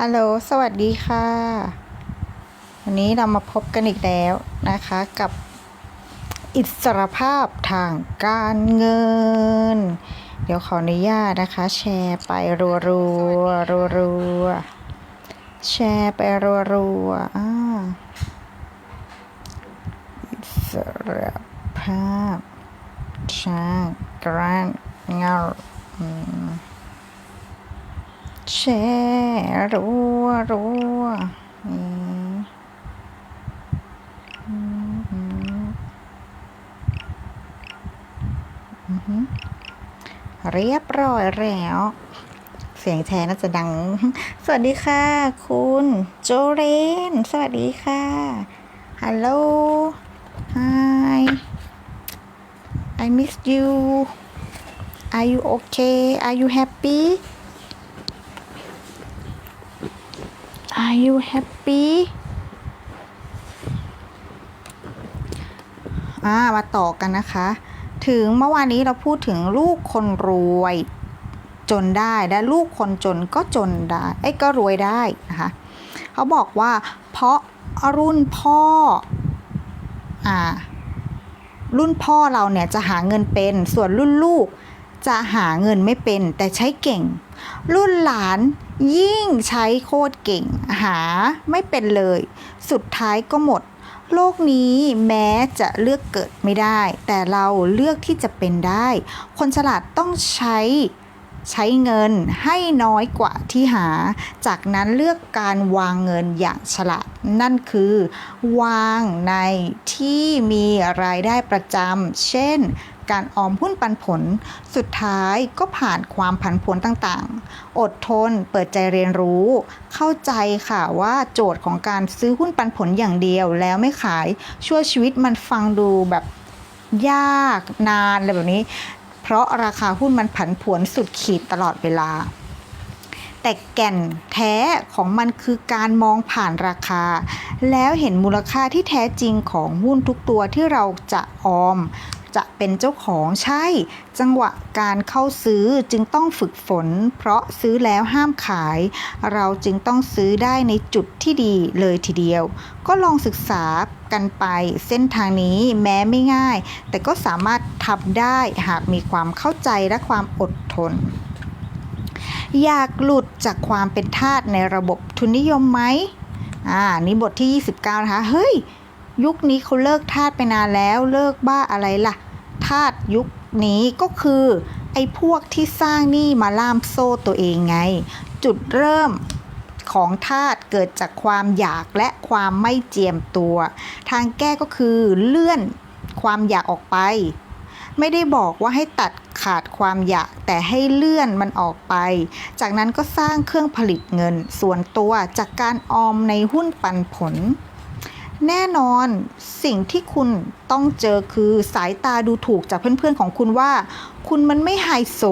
ฮัลโหล สวัสดีค่ะ วันนี้เรามาพบกันอีกแล้วนะคะกับอิสรภาพทางการเงิน เดี๋ยวขออนุญาตนะคะ แชร์ไปรัวรัวรัวรัวแชร์ไปรัวรัวอ่าอิสรภาพทางการเงิน แชร์รัวรัวนี่เรียบร้อยแล้ว เสียงแชร์น่าจะดัง สวัสดีค่ะ คุณโจเรน สวัสดีค่ะ ฮัลโหล Hi I miss you Are you okay Are you happy Are you happy อ่ามาต่อกันนะคะ ถึงเมื่อวานนี้เราพูดถึงลูกคนรวยจนได้และลูกคนจนก็จนได้ไอ้ก็รวยได้นะคะเขาบอกว่า เพราะรุ่นพ่ออ่ารุ่นพ่อเราเนี่ยจะหาเงินเป็นส่วนรุ่นลูก จะหาเงินไม่เป็นแต่ใช้เก่ง รุ่นหลานยิ่งใช้โคตรเก่ง หาไม่เป็นเลย สุดท้ายก็หมด โลกนี้แม้จะเลือกเกิดไม่ได้ แต่เราเลือกที่จะเป็นได้ คนฉลาดต้องใช้ใช้เงินให้น้อยกว่าที่หา จากนั้นเลือกการวางเงินอย่างฉลาด นั่นคือ วางในที่มีรายได้ประจำ เช่น การออมหุ้นปันผล สุดท้ายก็ผ่านความผันผวนต่างๆ อดทน เปิดใจเรียนรู้ เข้าใจค่ะว่าโจทย์ของการซื้อหุ้นปันผลอย่างเดียว แล้วไม่ขายชั่วชีวิตมันฟังดูแบบยากนานอะไรแบบนี้ เพราะราคาหุ้นมันผันผวนสุดขีดตลอดเวลาแต่แก่นแท้ของมันคือการมองผ่านราคา แล้วเห็นมูลค่าที่แท้จริงของหุ้นทุกตัวที่เราจะออม จะเป็นเจ้าของใช่ จังหวะการเข้าซื้อจึงต้องฝึกฝน เพราะซื้อแล้วห้ามขาย เราจึงต้องซื้อได้ในจุดที่ดีเลยทีเดียว ก็ลองศึกษากันไปเส้นทางนี้แม้ไม่ง่าย แต่ก็สามารถทำได้หากมีความเข้าใจและความอดทนอยากหลุดจากความเป็นทาสในระบบทุนนิยมไหม อ่า นี่บทที่ 29 นะคะ เฮ้ย ยุคนี้เขาเลิกทาสไปนานแล้ว เลิกบ้าอะไรล่ะ ทาสยุคนี้ก็คือ ไอ้พวกที่สร้างหนี้มาล่ามโซ่ตัวเองไง จุดเริ่มของทาสเกิดจากความอยากและความไม่เจียมตัว ทางแก้ก็คือเลื่อนความอยากออกไป ไม่ได้บอกว่าให้ตัดขาดความอยากแต่ให้เลื่อนมันออกไป จากนั้นก็สร้างเครื่องผลิตเงิน ส่วนตัวจากการออมในหุ้นปันผล แน่นอนสิ่งที่คุณต้องเจอคือสายตาดูถูกจากเพื่อนๆของคุณว่า คุณมันไม่ไฮโซ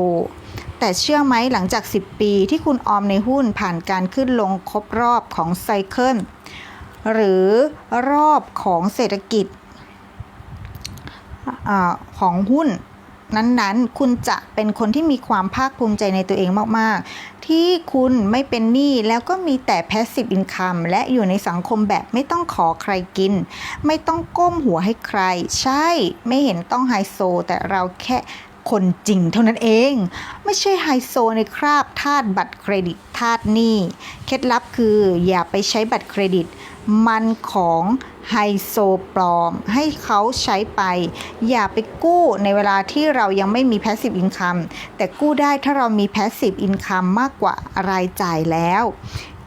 แต่เชื่อไหมหลังจาก 10 ปีที่คุณออมในหุ้นผ่านการขึ้นลงครบรอบของไซเคิลหรือรอบของเศรษฐกิจอของหุ้น นั้นๆ คุณจะเป็นคนที่มีความภาคภูมิใจในตัวเองมากๆ ที่คุณไม่เป็นหนี้แล้วก็มีแต่ passive income และอยู่ในสังคมแบบไม่ต้องขอใครกิน ไม่ต้องก้มหัวให้ใคร ใช่ไม่เห็นต้องไฮโซ แต่เราแค่คนจริงเท่านั้นเอง ไม่ใช่ไฮโซในคราบทาสบัตรเครดิตทาสหนี้ เคล็ดลับคืออย่าไปใช้บัตรเครดิต มันของไฮโซปลอม ให้เขาใช้ไป อย่าไปกู้ในเวลาที่เรายังไม่มี passive income แต่กู้ได้ถ้าเรามี passive income มากกว่ารายจ่ายแล้ว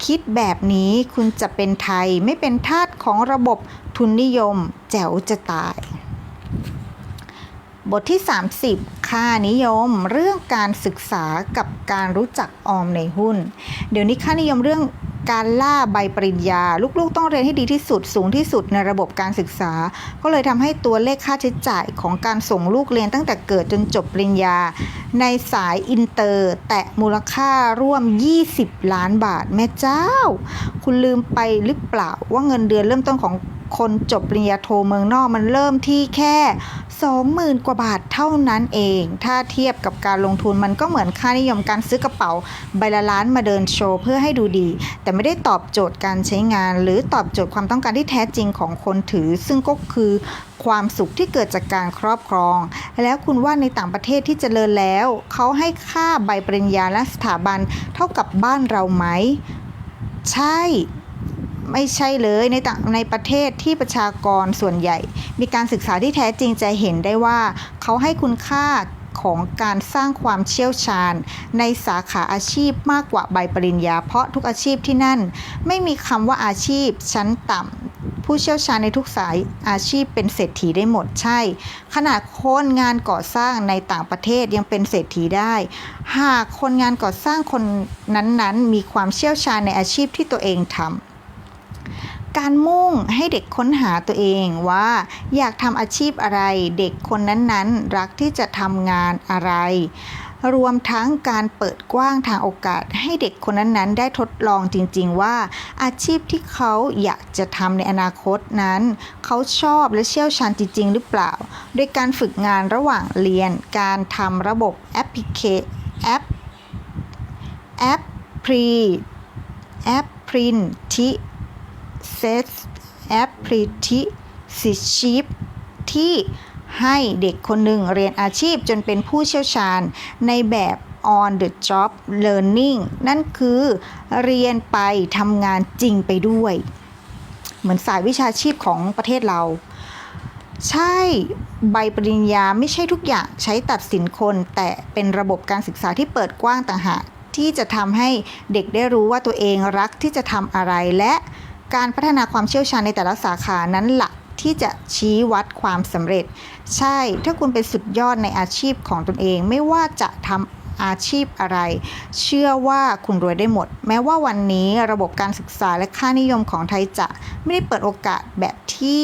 คิดแบบนี้คุณจะเป็นไทยไม่เป็นทาสของระบบทุนนิยม แจ๋วจะตาย บทที่ 30 ค่านิยมเรื่องการศึกษากับการรู้จักออมในหุ้น เดี๋ยวนี้ค่านิยมเรื่อง การล่าใบปริญญา ลูกๆ ต้องเรียนให้ดีที่สุดสูงที่สุดในระบบการศึกษา ก็เลยทำให้ตัวเลขค่าใช้จ่ายของการส่งลูกเรียนตั้งแต่เกิดจนจบปริญญา ในสายอินเตอร์ แตะมูลค่าร่วม 20 ล้านบาทแม่เจ้า คุณลืมไปหรือเปล่าว่าเงินเดือนเริ่มต้นของ คนจบปริญญาโทเมืองนอกมันเริ่มที่แค่ 20,000 กว่าบาทเท่านั้นเอง ถ้าเทียบกับการลงทุนมันก็เหมือนค่านิยมการซื้อกระเป๋าใบละล้านมาเดินโชว์เพื่อให้ดูดี แต่ไม่ได้ตอบโจทย์การใช้งาน หรือตอบโจทย์ความต้องการที่แท้จริงของคนถือ ซึ่งก็คือความสุขที่เกิดจากการครอบครอง แล้วคุณว่าในต่างประเทศที่เจริญแล้ว เขาให้ค่าใบปริญญาและสถาบันเท่ากับบ้านเราไหม ใช่ ไม่ใช่เลยในต่างในประเทศที่ประชากรส่วนใหญ่ มีการศึกษาที่แท้จริงจะเห็นได้ว่า เขาให้คุณค่าของการสร้างความเชี่ยวชาญ ในสาขาอาชีพมากกว่าใบปริญญา เพราะทุกอาชีพที่นั่น ไม่มีคำว่าอาชีพ ชั้นต่ำผู้เชี่ยวชาญในทุกสายอาชีพเป็นเศรษฐีได้หมดใช่ ขนาดคนงานก่อสร้างในต่างประเทศยังเป็นเศรษฐีได้ หากคนงานก่อสร้างคนนั้นๆ มีความเชี่ยวชาญในอาชีพที่ตัวเองทำ การมุ่งให้เด็กค้นหาตัวเองว่าอยากทำอาชีพอะไร เด็กคนนั้นๆ รักที่จะทำงานอะไร รวมทั้งการเปิดกว้างทางโอกาส ให้เด็กคนนั้นๆ ได้ทดลองจริงๆ ว่าอาชีพที่เขาอยากจะทำในอนาคตนั้น เขาชอบและเชี่ยวชาญจริง ๆ หรือเปล่า โดยการฝึกงานระหว่างเรียน การทำระบบแอปพลิเคแอปแอปพรีแอปพรินทิ เซตแอปพลิทิสิชิปที่ให้เด็กคนหนึ่งเรียนอาชีพจนเป็นผู้เชี่ยวชาญในแบบ on the job learning นั่นคือเรียนไปทำงานจริงไปด้วย เหมือนสายวิชาชีพของประเทศเรา ใช่ใบปริญญาไม่ใช่ทุกอย่างใช้ตัดสินคน แต่เป็นระบบการศึกษาที่เปิดกว้างต่างหากที่จะทำให้เด็กได้รู้ว่าตัวเองรักที่จะทำอะไรและ การพัฒนาความเชี่ยวชาญในแต่ละสาขานั้นหลักที่จะชี้วัดความสำเร็จ ใช่ถ้าคุณเป็นสุดยอดในอาชีพของตนเอง ไม่ว่าจะทำอาชีพอะไร เชื่อว่าคุณรวยได้หมด แม้ว่าวันนี้ระบบการศึกษาและค่านิยมของไทยจะไม่ได้เปิดโอกาสแบบที่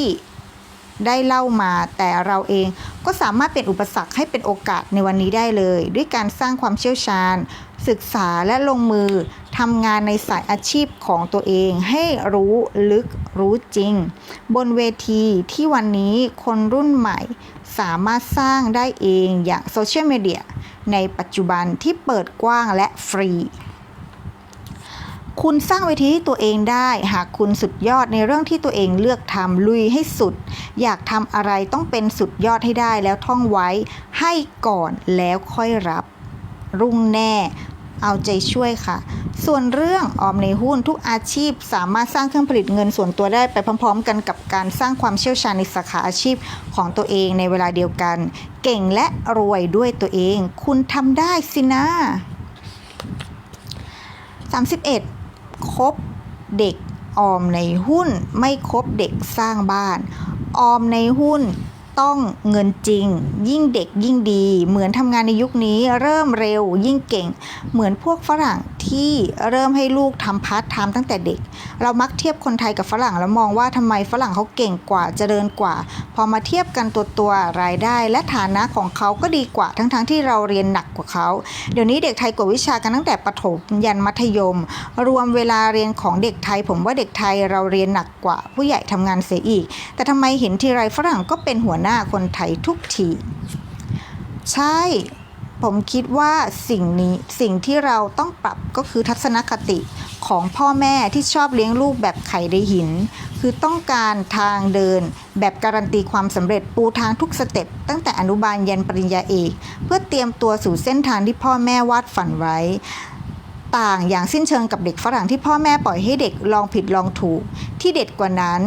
ได้เล่ามาแต่เราเอง ก็สามารถเป็นอุปสรรคให้เป็นโอกาสในวันนี้ได้เลย ด้วยการสร้างความเชี่ยวชาญ ศึกษาและลงมือทำงานในสายอาชีพของตัวเองให้รู้ลึกรู้จริง บนเวทีที่วันนี้คนรุ่นใหม่สามารถสร้างได้เองอย่างโซเชียลมีเดียในปัจจุบันที่เปิดกว้างและฟรี คุณสร้างเวทีตัวเองได้ หากคุณสุดยอดในเรื่องที่ตัวเองเลือกทำลุยให้สุด อยากทำอะไรต้องเป็นสุดยอดให้ได้แล้วท่องไว้ ให้ก่อนแล้วค่อยรับ รุ่งแน่ เอาใจช่วยค่ะ ส่วนเรื่องออมในหุ้นทุกอาชีพ สามารถสร้างเครื่องผลิตเงินส่วนตัวได้ไปพร้อม ๆ กันกับการสร้างความเชี่ยวชาญในสาขาอาชีพของตัวเองในเวลาเดียวกัน เก่งและรวยด้วยตัวเอง คุณทำได้สินะ31 คบเด็กออมในหุ้น ไม่คบเด็กสร้างบ้าน ออมในหุ้นต้องเงินจริง ยิ่งเด็กยิ่งดี เหมือนทำงานในยุคนี้เริ่มเร็วยิ่งเก่ง เหมือนพวกฝรั่งที่เริ่มให้ลูกทำพาร์ทไทม์ตั้งแต่เด็ก เรามักเทียบคนไทยกับฝรั่งแล้วมองว่าทำไมฝรั่งเขาเก่งกว่าเจริญกว่า พอมาเทียบกันตัวตัวรายได้ และฐานะของเขาก็ดีกว่าทั้งๆที่เราเรียนหนักกว่าเขา เดี๋ยวนี้เด็กไทยกวดวิชากันตั้งแต่ประถมยันมัธยม รวมเวลาเรียนของเด็กไทย ผมว่าเด็กไทยเราเรียนหนักกว่า ผู้ใหญ่ทำงานเสียอีก แต่ทำไมเห็นทีไรฝรั่งก็เป็นหัวหน้าคนไทยทุกทีใช่ ผมคิดว่าสิ่งนี้สิ่งที่เราต้องปรับก็คือทัศนคติของพ่อแม่ที่ชอบเลี้ยงลูกแบบไข่ในหิน คือต้องการทางเดิน แบบการันตีความสำเร็จปูทางทุกสเต็ปตั้งแต่อนุบาลยันปริญญาเอก เพื่อเตรียมตัวสู่เส้นทางที่พ่อแม่วาดฝันไว้ ต่างอย่างสิ้นเชิงกับเด็กฝรั่งที่พ่อแม่ปล่อยให้เด็กลองผิดลองถูก ที่เด็ดกว่านั้น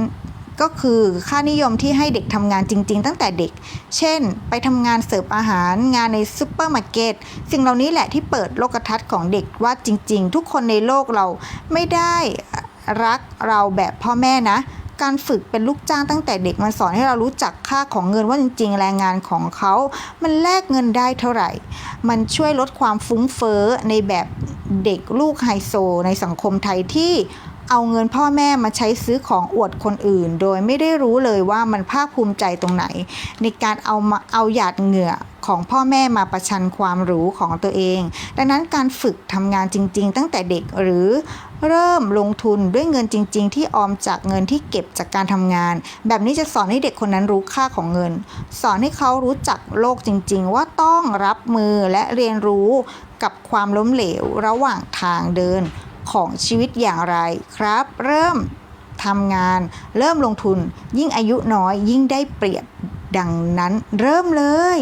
ก็คือค่านิยมที่ให้เด็กทำงานจริง ๆ ตั้งแต่เด็ก เช่น ไปทำงานเสิร์ฟอาหาร งานในซูเปอร์มาร์เก็ต สิ่งเหล่านี้แหละที่เปิดโลกทัศน์ของเด็กว่าจริง ๆ ทุกคนในโลกเราไม่ได้รักเราแบบพ่อแม่นะการฝึกเป็นลูกจ้างตั้งแต่เด็กมันสอนให้เรารู้จักค่าของเงินว่าจริงๆ แรงงานของเขา มันแลกเงินได้เท่าไหร่ มันช่วยลดความฟุ้งเฟ้อในแบบเด็กลูกไฮโซ ในสังคมไทยที่ เอาเงินพ่อแม่มาใช้ซื้อของอวดคนอื่น โดยไม่ได้รู้เลยว่ามันภาคภูมิใจตรงไหน ในการเอามาเอาหยาดเหงื่อของพ่อแม่มาประชันความรู้ของตัวเอง ดังนั้นการฝึกทำงานจริง ๆ ตั้งแต่เด็กหรือเริ่มลงทุนด้วยเงินจริง ๆ ที่ออมจากเงินที่เก็บจากการทำงาน แบบนี้จะสอนให้เด็กคนนั้นรู้ค่าของเงิน สอนให้เขารู้จักโลกจริง ๆ ว่าต้องรับมือและเรียนรู้กับความล้มเหลวระหว่างทางเดิน ของชีวิตอย่างไรครับ เริ่มทำงาน เริ่มลงทุน ยิ่งอายุน้อยยิ่งได้เปรียบดังนั้นเริ่มเลย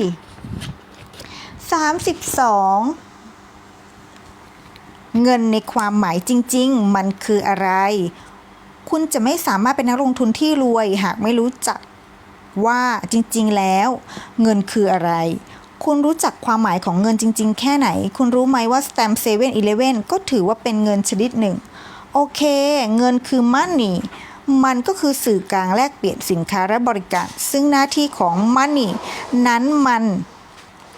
32 เงินในความหมายจริง ๆ มันคืออะไร คุณจะไม่สามารถเป็นนักลงทุนที่รวย หากไม่รู้จักว่าจริง ๆ แล้ว เงินคืออะไร คุณรู้จักความหมายของเงินจริง ๆ แค่ไหน คุณรู้ไหมว่าสแตมเซเว่นอีเลเว่นก็ถือว่าเป็นเงินชนิดหนึ่ง โอเค เงินคือมันนี่มันก็คือสื่อกลางแลกเปลี่ยนสินค้าและบริการ ซึ่งหน้าที่ของมันนี่นั้นมัน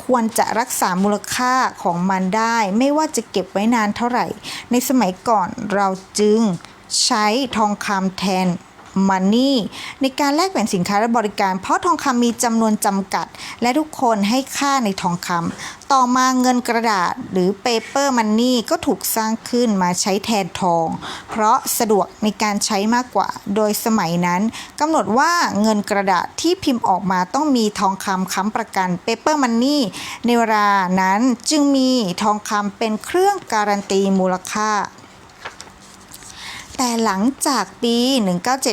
ควรจะรักษามูลค่าของมันได้ ไม่ว่าจะเก็บไว้นานเท่าไหร่ ในสมัยก่อนเราจึงใช้ทองคำแทน มันนี่ในการแลกเปลี่ยนสินค้าและบริการ เพราะทองคำมีจำนวนจำกัด และทุกคนให้ค่าในทองคำต่อมาเงินกระดาษหรือเปเปอร์มันนี่ก็ถูกสร้างขึ้นมาใช้แทนทอง เพราะสะดวกในการใช้มากกว่า โดยสมัยนั้นกำหนดว่าเงินกระดาษที่พิมพ์ออกมาต้องมีทองคำค้ำประกันเปเปอร์มันนี่ในเวลานั้นจึงมีทองคำเป็นเครื่องการันตีมูลค่า แต่หลังจากปี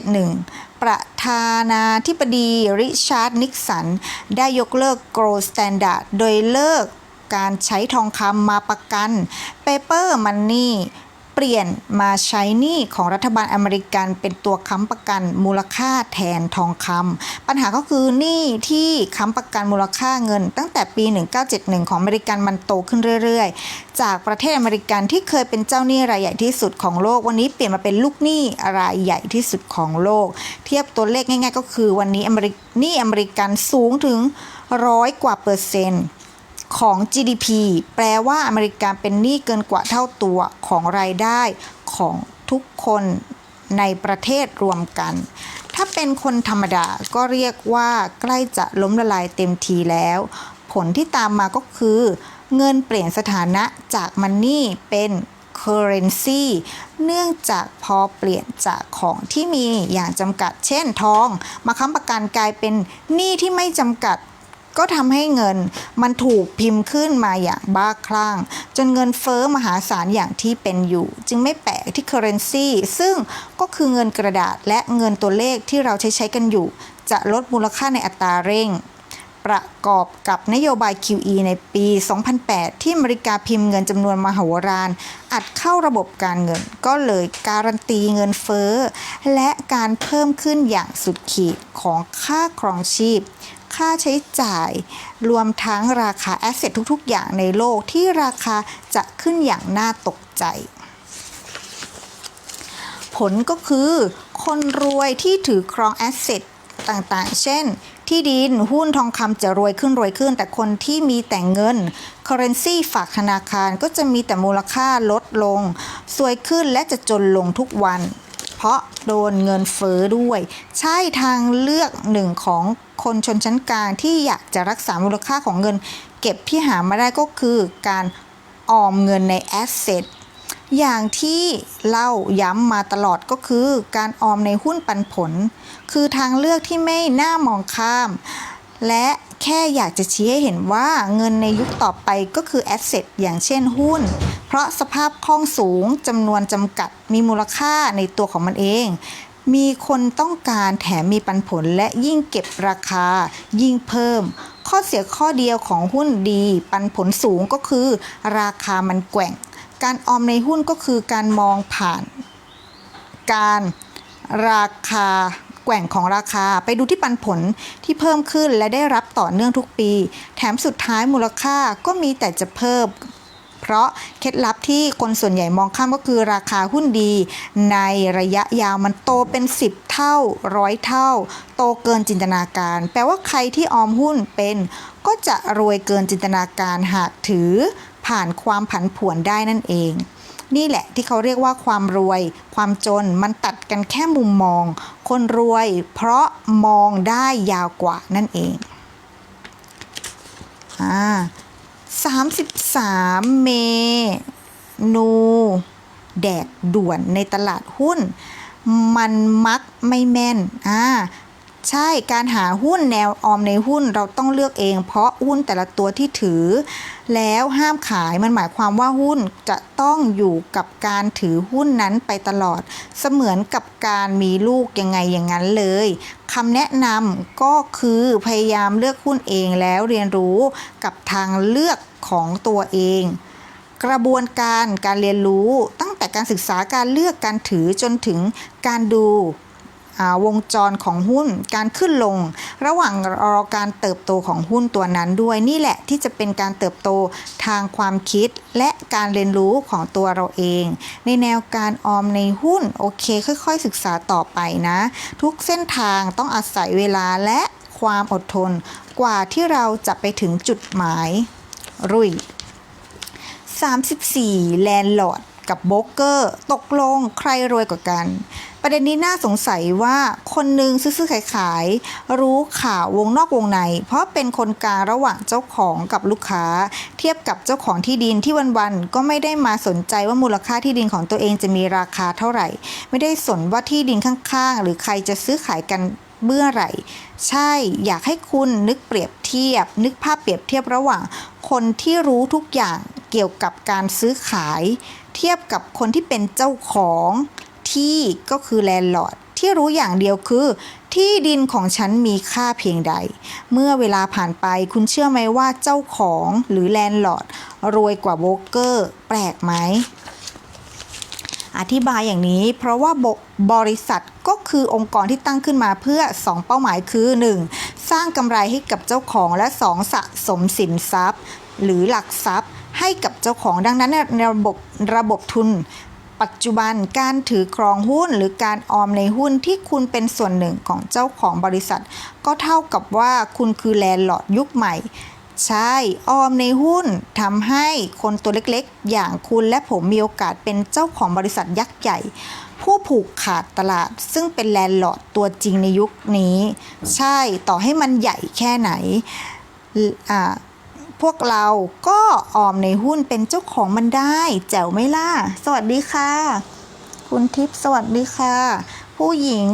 1971 ประธานาธิบดีริชาร์ดนิกสัน ได้ยกเลิกโกลด์สแตนดาร์ดโดยเลิกการใช้ทองคำมาประกัน Paper Money เป เปลี่ยนมาใช้หนี้ของรัฐบาลอเมริกันเป็นตัวค้ำประกันมูลค่าแทนทองคำปัญหาก็คือหนี้ที่ค้ำประกันมูลค่าเงิน ตั้งแต่ปี 1971 ของอเมริกันมันโตขึ้นเรื่อย ๆ จากประเทศอเมริกันที่เคยเป็นเจ้าหนี้รายใหญ่ที่สุดของโลก วันนี้เปลี่ยนมาเป็นลูกหนี้รายใหญ่ที่สุดของโลก เทียบตัวเลขง่าย ๆ ก็คือวันนี้อเมริหนี้อเมริกันสูงถึงร้อยกว่าเปอร์เซ็นต์ ของ GDP แปลว่าอเมริกาเป็นหนี้เกินกว่าเท่าตัวของรายได้ของทุกคนในประเทศรวมกัน ถ้าเป็นคนธรรมดาก็เรียกว่าใกล้จะล้มละลายเต็มทีแล้ว ผลที่ตามมาก็คือ เงินเปลี่ยนสถานะจากมันนี่เป็น currency เนื่องจากพอเปลี่ยนจากของที่มีอย่างจำกัด เช่นทอง มาค้ำประกันกลายเป็นหนี้ที่ไม่จำกัด ก็ทำให้เงินมันถูกพิมพ์ขึ้นมาอย่างบ้าคลั่ง จนเงินเฟอ้อมหาศาลอย่างที่เป็นอยู่ จึงไม่แปลกที่ currency ซึ่งก็คือเงินกระดาษและเงินตัวเลขที่เราใช้ใช้กันอยู่ จะลดมูลค่าในอัตราเร่ง ประกอบกับนโยบาย QE ในปี 2008 ที่อเมริกาพิมพ์เงินจำนวนมหาศาลอัดเข้าระบบการเงิน ก็เลยการันตีเงินเฟ้อและการเพิ่มขึ้นอย่างสุดขีดของค่าครองชีพ ค่าใช้จ่าย รวมทั้งราคาแอสเซททุกๆ อย่างในโลกที่ราคาจะขึ้นอย่างน่าตกใจ ผลก็คือ คนรวยที่ถือครองแอสเซทต่างๆ เช่น ที่ดินหุ้นทองคำจะรวยขึ้นรวยขึ้น แต่คนที่มีแต่เงิน currency ฝากธนาคารก็จะมีแต่มูลค่าลดลง สวยขึ้นและจะจนลงทุกวัน เพราะโดนเงินเฟ้อด้วย ใช่ทางเลือกหนึ่งของคนชนชั้นกลางที่อยากจะรักษามูลค่าของเงิน เก็บที่หามาได้ก็คือการออมเงินในแอสเซทอย่างที่เล่าย้ำมาตลอดก็คือการออมในหุ้นปันผล คือทางเลือกที่ไม่น่ามองข้าม และแค่อยากจะชี้ให้เห็นว่าเงินในยุคต่อไปก็คือแอสเซทอย่างเช่นหุ้น เพราะสภาพคล่องสูงจำนวนจำกัดมีมูลค่าในตัวของมันเอง มีคนต้องการแถมมีปันผลและยิ่งเก็บราคา ยิ่งเพิ่ม ข้อเสียข้อเดียวของหุ้นดี ปันผลสูงก็คือ ราคามันแกว่ง การออมในหุ้นก็คือการมองผ่าน การราคาแกว่งของราคาไปดูที่ปันผลที่เพิ่มขึ้นและได้รับต่อเนื่องทุกปี แถมสุดท้ายมูลค่าก็มีแต่จะเพิ่ม เพราะเคล็ดลับที่คนส่วนใหญ่มองข้ามก็คือราคาหุ้นดี ในระยะยาวมันโตเป็น 10 เท่าร้อยเท่า โตเกินจินตนาการ แปลว่าใครที่ออมหุ้นเป็น ก็จะรวยเกินจินตนาการหากถือผ่านความผันผวนได้นั่นเอง นี่แหละที่เขาเรียกว่าความรวย ความจนมันตัดกันแค่มุมมอง คนรวยเพราะมองได้ยาวกว่านั่นเองอ่า 33 เมนูแดกด่วนในตลาดหุ้น มันมักไม่แม่นอ่า ใช่การหาหุ้นแนวออมในหุ้นเราต้องเลือกเอง เพราะหุ้นแต่ละตัวที่ถือ แล้วห้ามขายมันหมายความว่าหุ้นจะต้องอยู่กับการถือหุ้นนั้นไปตลอด เสมือนกับการมีลูกยังไงอย่างนั้นเลยคำแนะนำก็คือพยายามเลือกหุ้นเองแล้วเรียนรู้กับทางเลือกของตัวเองกระบวนการการเรียนรู้ตั้งแต่การศึกษาการเลือกการถือจนถึงการดู วงจรของหุ้นการขึ้นลง ระหว่างรอการเติบโตของหุ้นตัวนั้นด้วยนี่แหละที่จะเป็นการเติบโตทางความคิด และการเรียนรู้ของตัวเราเอง ในแนวการออมในหุ้นโอเค ค่อย ๆ ศึกษาต่อไปนะ ทุกเส้นทางต้องอาศัยเวลาและความอดทน กว่าที่เราจะไปถึงจุดหมาย รุ่ย 34 แลนด์ลอร์ดกับโบรกเกอร์ ตกลงใครรวยกว่ากัน ประเด็นนี้น่าสงสัยว่าคนหนึ่งซื้อๆขายขาย รู้ข่าววงนอกวงใน เพราะเป็นคนกลางระหว่างเจ้าของกับลูกค้า เทียบกับเจ้าของที่ดินที่วันๆก็ไม่ได้มาสนใจว่ามูลค่าที่ดินของตัวเองจะมีราคาเท่าไหร่ ไม่ได้สนว่าที่ดินข้างๆ หรือใครจะซื้อขายกันเมื่อไหร่ ใช่อยากให้คุณนึกเปรียบเทียบ นึกภาพเปรียบเทียบระหว่าง คนที่รู้ทุกอย่างเกี่ยวกับการซื้อขาย เทียบกับคนที่เป็นเจ้าของ ที่ก็คือแลนด์ลอร์ดที่รู้อย่างเดียวคือ ที่ดินของฉันมีค่าเพียงใด เมื่อเวลาผ่านไปคุณเชื่อไหมว่าเจ้าของหรือแลนด์ลอร์ดรวยกว่าโบรกเกอร์ แปลกไหมอธิบายอย่างนี้เพราะว่าบบริษัทก็คือองค์กรที่ตั้งขึ้นมาเพื่อ 2 เป้าหมายคือ 1. สร้างกำไรให้กับเจ้าของและ 2. สะสมสินทรัพย์ หรือหลักทรัพย์ให้กับเจ้าของดังนั้นในระบบระบบทุน ปัจจุบันการถือครองหุ้นหรือการออมในหุ้นที่คุณเป็นส่วนหนึ่งของเจ้าของบริษัท ก็เท่ากับว่าคุณคือแลนด์ลอร์ดยุคใหม่ ใช่ออมในหุ้นทำให้คนตัวเล็กๆ อย่างคุณและผมมีโอกาสเป็นเจ้าของบริษัทยักษ์ใหญ่ ผู้ผูกขาดตลาด ซึ่งเป็นแลนด์ลอร์ดตัวจริงในยุคนี้ ใช่ต่อให้มันใหญ่แค่ไหนอ่า พวกเราก็ออมในหุ้นเป็นเจ้าของมันได้ แจ๋วไม่ล่ะ สวัสดีค่ะ คุณทิพย์สวัสดีค่ะ ผู้หญิง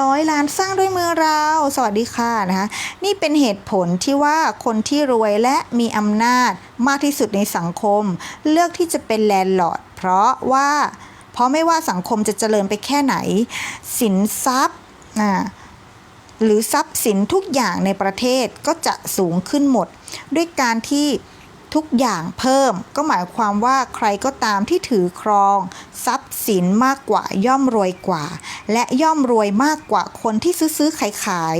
ร้อยล้านสร้างด้วยมือเรา สวัสดีค่ะนะคะ นี่เป็นเหตุผลที่ว่าคนที่รวยและมีอำนาจมากที่สุดในสังคม เลือกที่จะเป็นแลนด์ลอร์ดเพราะว่า เพราะไม่ว่าสังคมจะเจริญไปแค่ไหน สินทรัพย์หรือทรัพย์สินทุกอย่างในประเทศก็จะสูงขึ้นหมด ด้วยการที่ทุกอย่างเพิ่ม ก็หมายความว่าใครก็ตามที่ถือครอง ทรัพย์สินมากกว่าย่อมรวยกว่า และย่อมรวยมากกว่าคนที่ซื้อซื้อขายขาย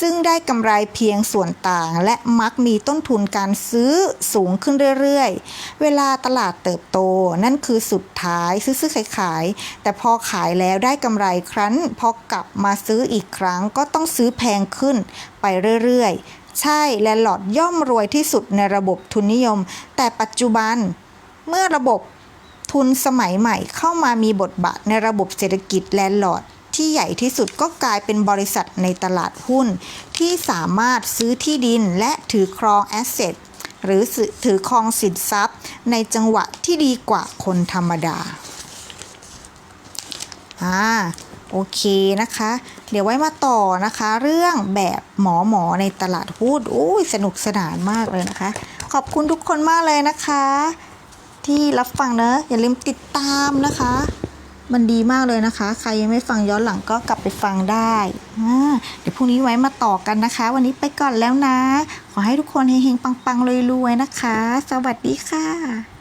ซึ่งได้กำไรเพียงส่วนต่าง และมักมีต้นทุนการซื้อสูงขึ้นเรื่อยๆ เวลาตลาดเติบโตนั่นคือสุดท้ายซื้อซื้อขายขาย แต่พอขายแล้วได้กำไรครั้น พอกลับมาซื้ออีกครั้งก็ต้องซื้อแพงขึ้นไปเรื่อยๆ ใช่แลนด์ลอร์ดย่อมรวยที่สุดในระบบทุนนิยม แต่ปัจจุบันเมื่อระบบทุนสมัยใหม่เข้ามามีบทบาทในระบบเศรษฐกิจแลนด์ลอร์ดที่ใหญ่ที่สุดก็กลายเป็นบริษัทในตลาดหุ้น ที่สามารถซื้อที่ดินและถือครองแอสเซทหรือถือครองสินทรัพย์ ในจังหวะที่ดีกว่าคนธรรมดาอ่า โอเคนะคะ เดี๋ยวไว้มาต่อนะคะ เรื่องแบบหมอหมอในตลาดหุ้นโอ้ยสนุกสนานมากเลยนะคะ ขอบคุณทุกคนมากเลยนะคะ ที่รับฟังเนอะอย่าลืมติดตามนะคะ มันดีมากเลยนะคะ ใครยังไม่ฟังย้อนหลังก็กลับไปฟังได้เดี๋ยวพรุ่งนี้ไว้มาต่อกันนะคะ วันนี้ไปก่อนแล้วนะ ขอให้ทุกคนเฮงๆปังๆรวยๆนะคะ สวัสดีค่ะ